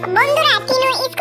বন্ধুরা টিনু স্কুল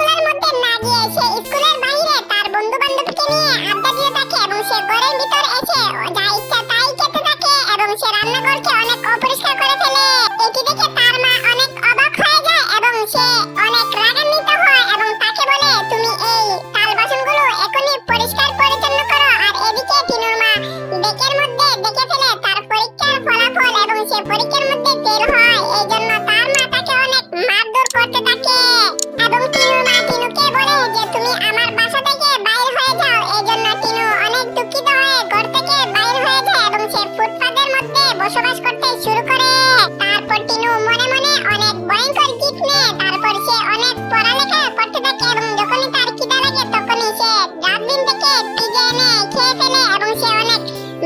সে ডাস্টবিন থেকে পিজেনে খেয়ে ফেলে এবং সে অনেক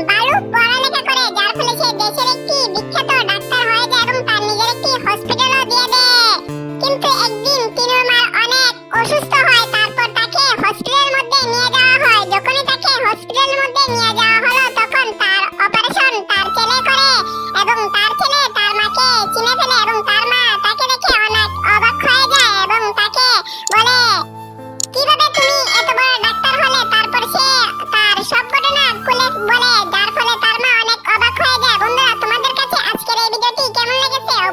বালু পড়ালেখা করে, যার ফলে সে দেশের একটি বিখ্যাত ডাক্তার হয়ে যায় এবং তার নিজের একটি হসপিটালও দিয়ে দেয়। কিন্তু একদিন তিনুর মা অনেক অসুস্থ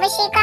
овощи и.